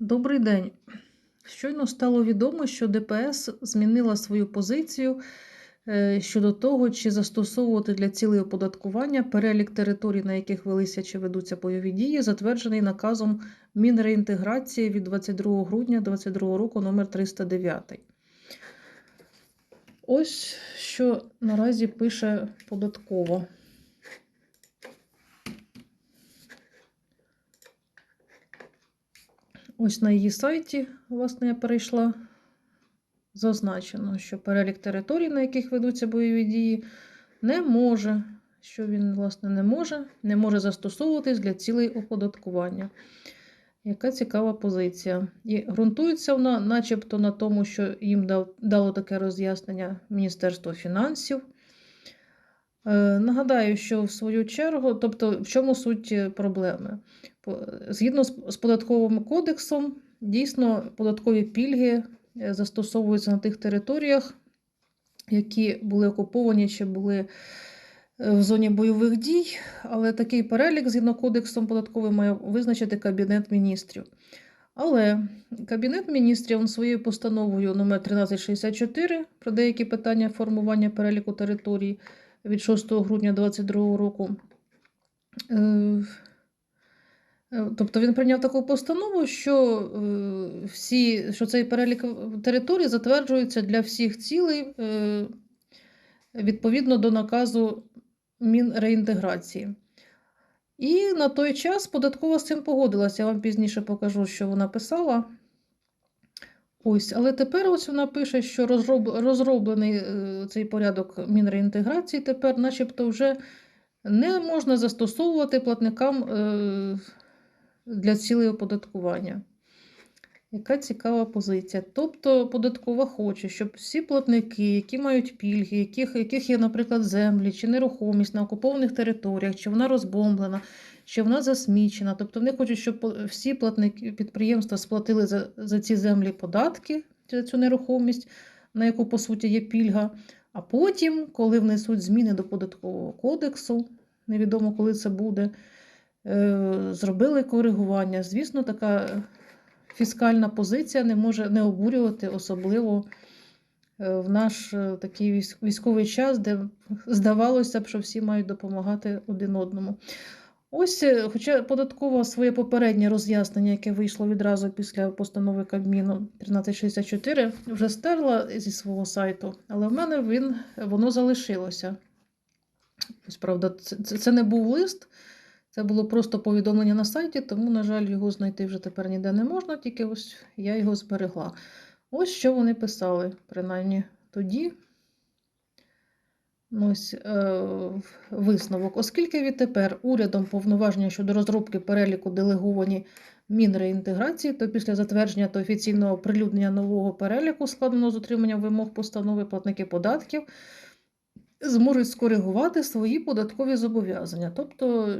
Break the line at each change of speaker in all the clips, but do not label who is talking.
Добрий день. Щойно стало відомо, що ДПС змінила свою позицію е, щодо того, чи застосовувати для цілей оподаткування перелік територій, на яких велися чи ведуться бойові дії, затверджений наказом Мінреінтеграції від 22 грудня 2022 року номер 309. Ось що наразі пише податкова. Ось на її сайті, власне, я перейшла. Зазначено, що перелік територій, на яких ведуться бойові дії, не може, що він, власне, не може, не може застосовуватись для цілей оподаткування. Яка цікава позиція. І ґрунтується вона, начебто, на тому, що їм дало таке роз'яснення Міністерство фінансів. Е, Нагадаю, що в свою чергу, тобто, в чому суть е, проблеми? Згідно з, податковим кодексом, дійсно податкові пільги е, застосовуються на тих територіях, які були окуповані чи були в зоні бойових дій, але такий перелік згідно кодексом податковим має визначити Кабінет міністрів. Але Кабінет міністрів своєю постановою номер 1364 про деякі питання формування переліку територій від 6 грудня 2022 року. е, е, Тобто він прийняв таку постанову, що, е, всі, що цей перелік територій затверджується для всіх цілей відповідно до наказу Мінреінтеграції. І на той час податкова з цим погодилася. Я вам пізніше покажу, що вона писала. Ось, але тепер ось вона пише, що розроб, розроблений е, цей порядок мінреінтеграції тепер, начебто, вже не можна застосовувати платникам е, для цілей оподаткування. Яка цікава позиція. Тобто податкова хоче, щоб всі платники, які мають пільги, яких, яких є, наприклад, землі чи нерухомість на окупованих територіях, чи вона розбомблена, чи вона засмічена. Тобто вони хочуть, щоб всі платники підприємства сплатили за, за ці землі податки, за цю нерухомість, на яку по суті є пільга. А потім, коли внесуть зміни до податкового кодексу, невідомо коли це буде, е, зробили коригування. Звісно, така фіскальна позиція не може не обурювати, особливо е, в наш е, такий військовий час, де здавалося б, що всі мають допомагати один одному. Ось, е, хоча податково своє попереднє роз'яснення, яке вийшло відразу після постанови Кабміну 1364, вже стерла зі свого сайту, але в мене він, воно залишилося. Ось, правда, це, це не був лист, це було просто повідомлення на сайті, тому, на жаль, його знайти вже тепер ніде не можна, тільки ось я його зберегла. Ось що вони писали, принаймні тоді. Ось е, висновок. Оскільки відтепер урядом повноваження щодо розробки переліку делеговані Мінреінтеграції, то після затвердження та офіційного оприлюднення нового переліку, складеного з утриманням вимог постанови платники податків, зможуть скоригувати свої податкові зобов'язання. Тобто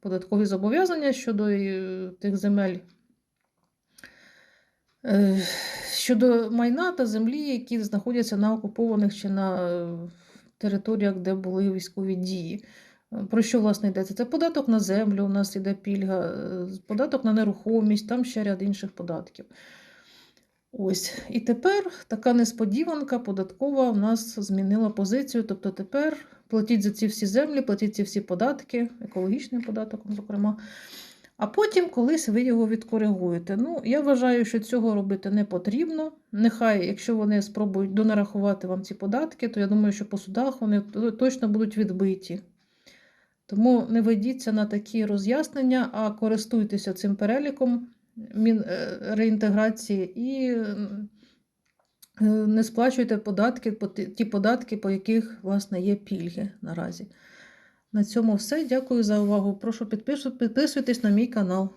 податкові зобов'язання щодо е, тих земель, е, щодо майна та землі, які знаходяться на окупованих чи на територіях, де були військові дії. Е, Про що власне йдеться? Це податок на землю, у нас іде пільга, е, податок на нерухомість, там ще ряд інших податків. Ось. І тепер така несподіванка податкова в нас змінила позицію. Тобто тепер платіть за ці всі землі, платіть ці всі податки, екологічний податок, зокрема. А потім колись ви його відкоригуєте. Ну, я вважаю, що цього робити не потрібно. Нехай, якщо вони спробують донарахувати вам ці податки, то я думаю, що по судах вони точно будуть відбиті. Тому не ведіться на такі роз'яснення, а користуйтеся цим переліком е, реінтеграції і е, не сплачуйте податки, ті ті податки, по яких власне є пільги наразі. На цьому все. Дякую за увагу. Прошу підпису- підписуйтесь на мій канал.